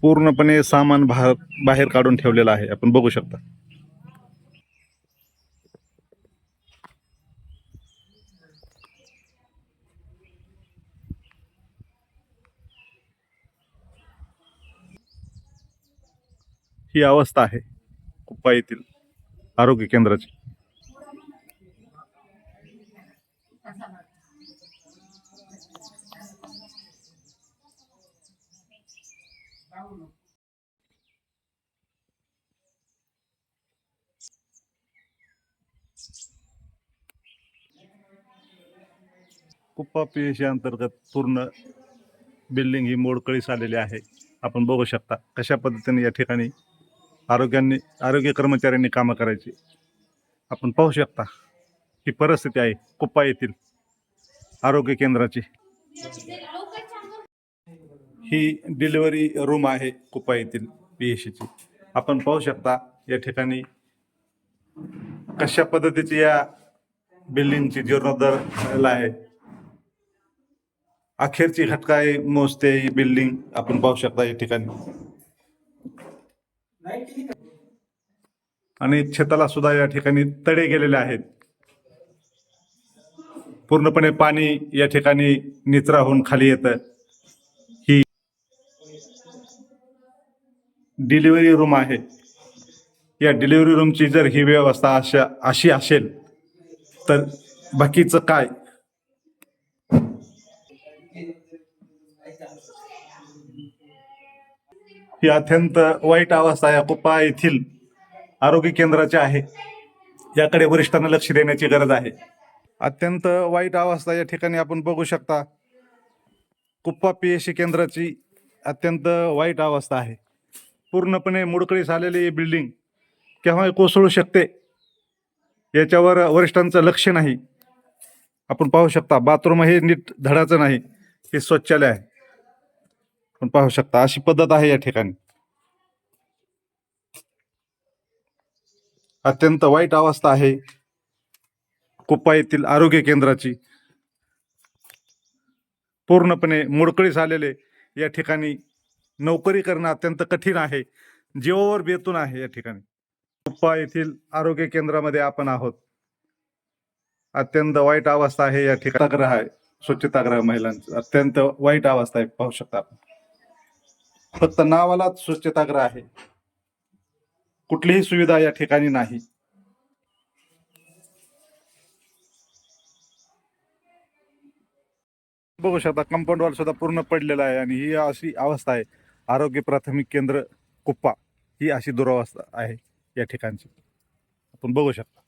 पूर्णपणे सामान बाहेर बाहेर काढून ठेवलेलं आहे. आपण बघू शकता. ही अवस्था आहे कुप्पा येथील आरोग्य केंद्राची. कुप्पा पी अंतर्गत पूर्ण बिल्डिंग ही मोडकळीस आलेली आहे. आपण बघू शकता कशा पद्धतीने या ठिकाणी आरोग्यांनी आरोग्य कर्मचाऱ्यांनी कामं करायची. आपण पाहू शकता. ही परिस्थिती आहे. कुप्पा येथील आरोग्य केंद्राची. ही डिलिव्हरी रूम आहे कुप्पा येथील पी एस ची. आपण पाहू शकता या ठिकाणी कशा पद्धतीची या बिल्डिंगची जीर्णोद्धार झालेला आहे. अखेरची घटकाय मोजते ही बिल्डिंग आपण पाहू शकता या ठिकाणी. आणि छताला सुद्धा या ठिकाणी तडे गेलेले आहेत. पूर्णपणे पाणी या ठिकाणी निचरा होऊन खाली येतं. ही डिलिव्हरी रूम आहे. या डिलिव्हरी रूमची जर ही व्यवस्था अशा अशी असेल तर बाकीचं काय? ही अत्यंत वाईट अवस्था या कुप्पा येथील आरोग्य केंद्राची आहे. याकडे वरिष्ठांना लक्ष देण्याची गरज आहे. अत्यंत वाईट अवस्था या ठिकाणी आपण बघू शकता. कुप्पा पी एस सी केंद्राची अत्यंत वाईट अवस्था आहे. पूर्णपणे मुडकळीस आलेली ही बिल्डिंग केव्हा कोसळू शकते याच्यावर वरिष्ठांचं लक्ष नाही. आपण पाहू शकता बाथरूम हे नीट धडाचं नाही हे शौचालय आहे. आपण पाहू शकता अशी पद्धत आहे या ठिकाणी. अत्यंत वाईट अवस्था आहे. कुप्पा येथील आरोग्य केंद्राची. पूर्णपणे मोडकळीस आलेले या ठिकाणी नोकरी करणं अत्यंत कठीण आहे. जीवावर बेतून आहे या ठिकाणी. कुप्पा येथील आरोग्य केंद्रामध्ये आपण आहोत. अत्यंत वाईट अवस्था आहे या ठिकाणी. आहे स्वच्छतागृह महिलांचं. अत्यंत वाईट अवस्था आहे पाहू शकता आपण. फक्त नावालाच स्वच्छतागृह आहे. कुठलीही सुविधा या ठिकाणी नाही. बघू शकता कंपाऊंड वॉल सुद्धा पूर्ण पडलेला आहे आणि ही अशी अवस्था आहे. आरोग्य प्राथमिक केंद्र कुप्पा ही अशी दुरावस्था आहे या ठिकाणची. आपण बघू शकता.